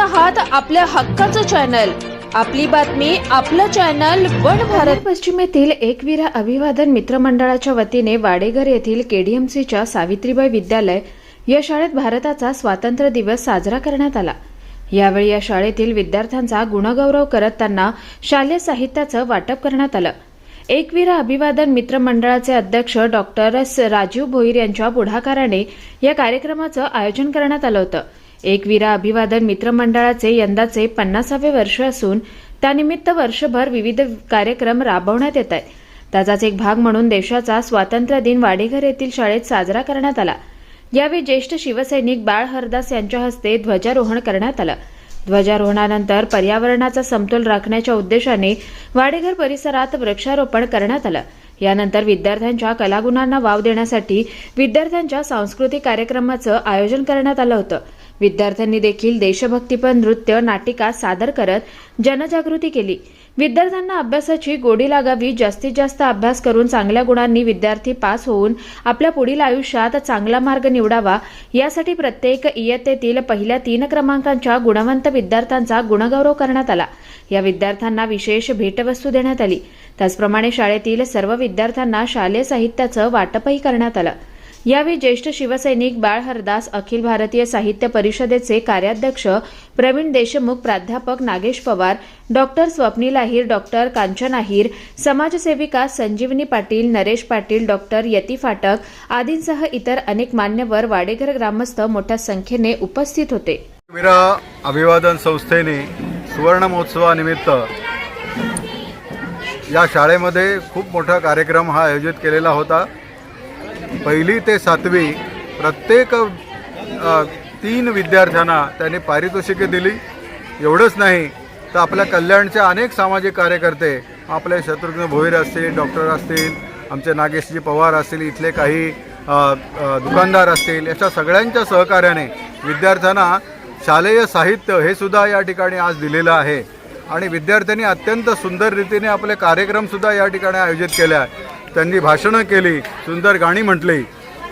आहात आपल्या हक्काचं चॅनल. आपली बातमी आपलं चॅनल वन भारत. पश्चिमेतील एकवीरा अभिवादन मित्रमंडळाच्या वतीने वाडेघर येथील केडीएमसीच्या सावित्रीबाई विद्यालय या शाळेत भारताचा स्वातंत्र्य दिवस साजरा करण्यात आला. यावेळी या शाळेतील विद्यार्थ्यांचा गुणगौरव करत त्यांना शालेय साहित्याचं वाटप करण्यात आलं. एकवीरा अभिवादन मित्र मंडळाचे अध्यक्ष डॉक्टर राजीव भोईर यांच्या पुढाकाराने या कार्यक्रमाचं आयोजन करण्यात आलं होतं. एकवीरा अभिवादन मित्रमंडळाचे यंदाचे पन्नासावे वर्ष असून त्यानिमित्त वर्षभर विविध कार्यक्रम राबवण्यात येत आहेत. त्याचाच एक भाग म्हणून देशाचा स्वातंत्र्य दिन वाडेघर येथील शाळेत साजरा करण्यात आला. यावेळी ज्येष्ठ शिवसैनिक बाळ हरदास यांच्या हस्ते ध्वजारोहण करण्यात आलं. ध्वजारोहणानंतर पर्यावरणाचा समतोल राखण्याच्या उद्देशाने वाडेघर परिसरात वृक्षारोपण करण्यात आलं. यानंतर विद्यार्थ्यांच्या कलागुणांना वाव देण्यासाठी विद्यार्थ्यांच्या सांस्कृतिक कार्यक्रमाचं आयोजन करण्यात आलं होतं. विद्यार्थ्यांनी देखील देशभक्तीपर नृत्य नाटिका सादर करत जनजागृती केली. विद्यार्थ्यांना अभ्यासाची गोडी लागावी जास्तीत जास्त अभ्यास करून चांगल्या गुणांनी विद्यार्थी पास होऊन आपल्या पुढील आयुष्यात चांगला मार्ग निवडावा यासाठी प्रत्येक इयत्तेतील पहिल्या तीन क्रमांकांच्या गुणवंत विद्यार्थ्यांचा गुणगौरव करण्यात आला. या विद्यार्थ्यांना विशेष भेटवस्तू देण्यात आली. त्याचप्रमाणे शाळेतील सर्व विद्यार्थ्यांना शालेय साहित्याचं वाटपही करण्यात आलं. यावेळी ज्येष्ठ शिवसैनिक बाळ हरदास अखिल भारतीय साहित्य परिषदेचे कार्याध्यक्ष प्रवीण देशमुख प्राध्यापक नागेश पवार डॉक्टर स्वप्नील आहीर डॉक्टर कांचन अहिर समाजसेविका संजीवनी पाटील नरेश पाटील डॉक्टर यती फाटक आदींसह इतर अनेक मान्यवर वाडेघर ग्रामस्थ मोठ्या संख्येने उपस्थित होते. अभिवादन संस्थेने सुवर्ण महोत्सवानिमित्त या शाळेमध्ये खूप मोठा कार्यक्रम हा आयोजित केलेला होता. पहिली ते सातवी प्रत्येक तीन विद्यार्थ्यांना त्यांनी पारितोषिके दिली. एवढंच नाही तर आपल्या कल्याणचे अनेक सामाजिक कार्यकर्ते आपले शत्रुघ्न भोईर असतील डॉक्टर असतील आमचे नागेशजी पवार असतील इथले काही दुकानदार असतील अशा सगळ्यांच्या सहकार्याने विद्यार्थ्यांना शालेय साहित्य हे सुद्धा या ठिकाणी आज दिलेलं आहे. आणि विद्यार्थ्यांनी अत्यंत सुंदर रीतीने आपले कार्यक्रमसुद्धा या ठिकाणी आयोजित केले आहे त्यांनी भाषणं केली सुंदर गाणी म्हटली.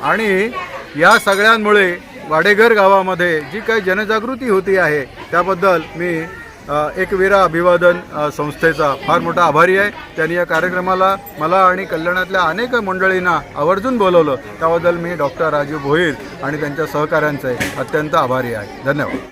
आणि या सगळ्यांमुळे वाडेघर गावामध्ये जी काही जनजागृती होती आहे त्याबद्दल मी एकवीरा अभिवादन संस्थेचा फार मोठा आभारी आहे. त्यांनी या कार्यक्रमाला मला आणि कल्याणातल्या अनेक मंडळींना आवर्जून बोलवलं. त्याबद्दल मी डॉक्टर राजीव भोईर आणि त्यांच्या सहकाऱ्यांचे अत्यंत आभारी आहे. धन्यवाद.